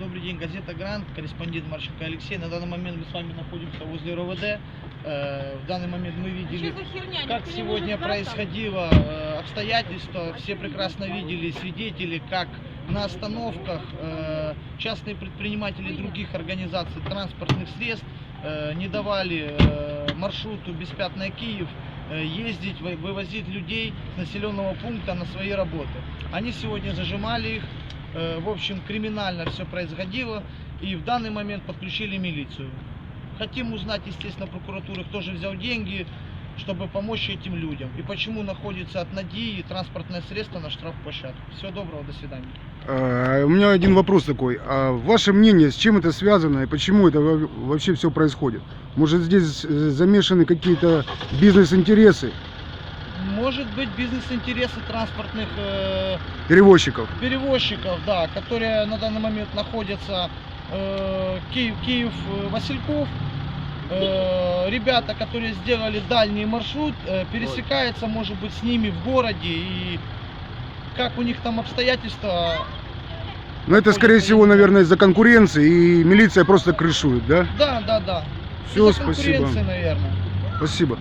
Добрый день, газета «Грант», корреспондент Марченко Алексей. На данный момент мы с вами находимся возле РОВД. Э, В данный момент мы видели, херня? как сегодня происходило э, обстоятельства. Все прекрасно видели, свидетели, как на остановках э, частные предприниматели других организаций транспортных средств не давали маршруту Беспятная Киев ездить, вы- вывозить людей с населенного пункта на свои работы. Они сегодня зажимали их, в общем, криминально все происходило, и в данный момент подключили милицию. Хотим узнать, естественно, прокуратуры, кто же взял деньги, чтобы помочь этим людям, и почему находится от НАДИ транспортное средство на штрафплощадке. Всего доброго, до свидания. А, У меня один вопрос такой. А ваше мнение, с чем это связано и почему это во- вообще все происходит? Может здесь э, замешаны какие-то бизнес-интересы Может быть, бизнес-интересы транспортных э, перевозчиков? перевозчиков, да, которые на данный момент находятся э, Киев, Киев, э, Васильков. Э, ребята, которые сделали дальний маршрут, э, пересекается, может быть, с ними в городе и как у них там обстоятельства. Но это, скорее всего, наверное, из-за конкуренции, и милиция просто крышует, да? Да, да, да. Все, спасибо. конкуренции, наверное. Спасибо.